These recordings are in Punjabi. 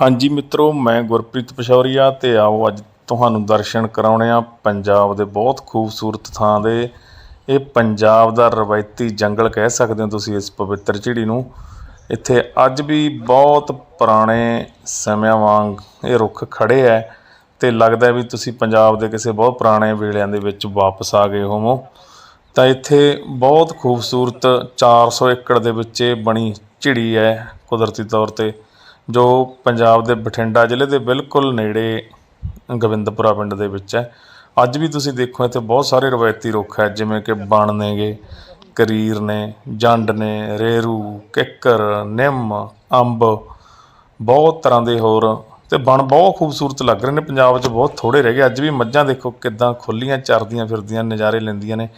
ਹਾਂਜੀ ਮਿੱਤਰੋ, ਮੈਂ ਗੁਰਪ੍ਰੀਤ ਪਸ਼ੌਰੀਆ ਤੇ ਆਓ ਅੱਜ ਤੁਹਾਨੂੰ ਦਰਸ਼ਨ ਕਰਾਉਣੇ ਆ ਪੰਜਾਬ ਦੇ ਬਹੁਤ ਖੂਬਸੂਰਤ ਥਾਂ ਦੇ। ਇਹ ਪੰਜਾਬ ਦਾ ਰਵਾਇਤੀ ਜੰਗਲ ਕਹਿ ਸਕਦੇ ਹੋ ਤੁਸੀਂ ਇਸ ਪਵਿੱਤਰ ਝਿੜੀ ਨੂੰ। ਇੱਥੇ ਅੱਜ ਵੀ ਬਹੁਤ ਪੁਰਾਣੇ ਸਮਿਆਂ ਵਾਂਗ ਇਹ ਰੁੱਖ ਖੜੇ ਐ ਤੇ ਲੱਗਦਾ ਵੀ ਤੁਸੀਂ ਪੰਜਾਬ ਦੇ ਕਿਸੇ ਬਹੁਤ ਪੁਰਾਣੇ ਵੇਲਿਆਂ ਦੇ ਵਿੱਚ ਵਾਪਸ ਆ ਗਏ ਹੋਵੋ। ਤਾਂ ਇੱਥੇ ਬਹੁਤ ਖੂਬਸੂਰਤ 400 ਏਕੜ ਦੇ ਵਿੱਚ ਇਹ ਬਣੀ ਝਿੜੀ ਹੈ ਕੁਦਰਤੀ ਤੌਰ ਤੇ। ਜੋ ਪੰਜਾਬ ਦੇ ਬਠਿੰਡਾ ਜ਼ਿਲ੍ਹੇ ਦੇ ਬਿਲਕੁਲ ਨੇੜੇ ਗੋਬਿੰਦਪੁਰਾ ਪਿੰਡ ਦੇ ਵਿੱਚ ਹੈ। ਅੱਜ ਵੀ ਤੁਸੀਂ ਦੇਖੋ, ਇੱਥੇ ਬਹੁਤ ਸਾਰੇ ਰਵਾਇਤੀ ਰੁੱਖ ਹੈ, ਜਿਵੇਂ ਕਿ ਬਣ ਨੇਗੇ, ਕਰੀਰ ਨੇ, ਜੰਡ ਨੇ, ਰੇਰੂ, ਕਿੱਕਰ, ਨਿੰਮ, ਅੰਬ, ਬਹੁਤ ਤਰ੍ਹਾਂ ਦੇ ਹੋਰ। ਤੇ ਬਣ ਬਹੁਤ ਖੂਬਸੂਰਤ ਲੱਗ ਰਹੇ ਨੇ, ਪੰਜਾਬ 'ਚ ਬਹੁਤ ਥੋੜੇ ਰਹਿ ਗਏ। ਅੱਜ ਵੀ ਮੱਝਾਂ ਦੇਖੋ ਕਿੱਦਾਂ ਖੁੱਲੀਆਂ ਚਰਦੀਆਂ ਫਿਰਦੀਆਂ, ਨਜ਼ਾਰੇ ਲੈਂਦੀਆਂ ਨੇ।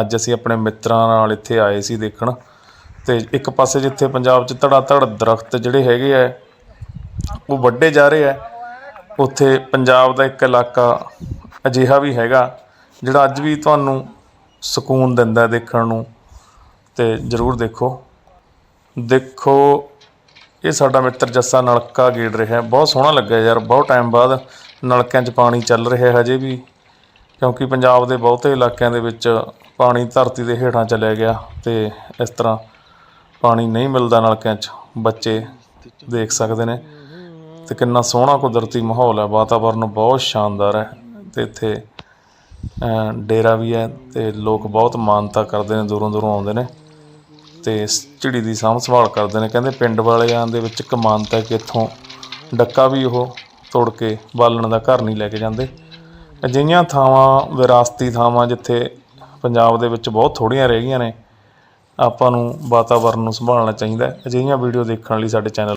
ਅੱਜ ਅਸੀਂ ਆਪਣੇ ਮਿੱਤਰਾਂ ਨਾਲ ਇੱਥੇ ਆਏ ਸੀ ਦੇਖਣ। ਤੇ ਇੱਕ ਪਾਸੇ ਜਿੱਥੇ ਪੰਜਾਬ 'ਚ ਧੜਾ ਧੜ ਦਰਖਤ ਜਿਹੜੇ ਹੈਗੇ ਆ ਉਹ ਵੱਡੇ ਜਾ ਰਹੇ ਆ। ਉੱਥੇ ਪੰਜਾਬ ਦਾ ਇੱਕ ਇਲਾਕਾ ਅਜਿਹਾ ਵੀ ਹੈਗਾ, ਜਿਹੜਾ ਅੱਜ ਵੀ ਤੁਹਾਨੂੰ ਸਕੂਨ ਦਿੰਦਾ ਦੇਖਣ ਨੂੰ ਤੇ ਜ਼ਰੂਰ ਦੇਖੋ। ਦੇਖੋ, ਇਹ ਸਾਡਾ ਮਿੱਤਰ ਜੱਸਾ ਨਲਕਾ ਗੇੜ ਰਿਹਾ। ਬਹੁਤ ਸੋਹਣਾ ਲੱਗਿਆ ਯਾਰ, ਬਹੁਤ ਟਾਈਮ ਬਾਅਦ ਨਲਕਿਆਂ 'ਚ ਪਾਣੀ ਚੱਲ ਰਿਹਾ ਹੈ ਹਜੇ ਵੀ, ਕਿਉਂਕਿ ਪੰਜਾਬ ਦੇ ਬਹੁਤੇ ਇਲਾਕਿਆਂ ਦੇ ਵਿੱਚ ਪਾਣੀ ਧਰਤੀ ਦੇ ਹੇਠਾਂ ਚਲਿਆ ਗਿਆ ਤੇ ਇਸ ਤਰ੍ਹਾਂ ਪਾਣੀ ਨਹੀਂ ਮਿਲਦਾ ਨਲਕਿਆਂ 'ਚ, ਬੱਚੇ ਦੇਖ ਸਕਦੇ ਨੇ। ਤੇ ਕਿੰਨਾ ਸੋਹਣਾ ਕੁਦਰਤੀ ਮਾਹੌਲ ਹੈ, ਵਾਤਾਵਰਨ ਬਹੁਤ ਸ਼ਾਨਦਾਰ ਹੈ ਤੇ ਇੱਥੇ ਡੇਰਾ ਵੀ ਹੈ ਤੇ ਲੋਕ ਬਹੁਤ ਮਾਨਤਾ ਕਰਦੇ ਨੇ, ਦੂਰੋਂ ਦੂਰੋਂ ਆਉਂਦੇ ਨੇ ਤੇ ਝਿੜੀ ਦੀ ਸਾਂਭ ਸੰਭਾਲ ਕਰਦੇ ਨੇ। ਕਹਿੰਦੇ ਪਿੰਡ ਵਾਲਿਆਂ ਦੇ ਵਿੱਚ ਇੱਕ ਮਾਨਤਾ ਕਿ ਇੱਥੋਂ ਡੱਕਾ ਵੀ ਉਹ ਤੋੜ ਕੇ ਬਾਲਣ ਦਾ ਘਰ ਨਹੀਂ ਲੈ ਕੇ ਜਾਂਦੇ। ਅਜਿਹੀਆਂ ਥਾਵਾਂ, ਵਿਰਾਸਤੀ ਥਾਵਾਂ ਜਿੱਥੇ ਪੰਜਾਬ ਦੇ ਵਿੱਚ ਬਹੁਤ ਥੋੜ੍ਹੀਆਂ ਰਹਿ ਗਈਆਂ ਨੇ, ਆਪਾਂ ਨੂੰ ਵਾਤਾਵਰਨ ਨੂੰ ਸੰਭਾਲਣਾ ਚਾਹੀਦਾ ਹੈ। ਅਜਿਹੀਆਂ ਵੀਡੀਓ ਦੇਖਣ ਲਈ ਸਾਡੇ ਚੈਨਲ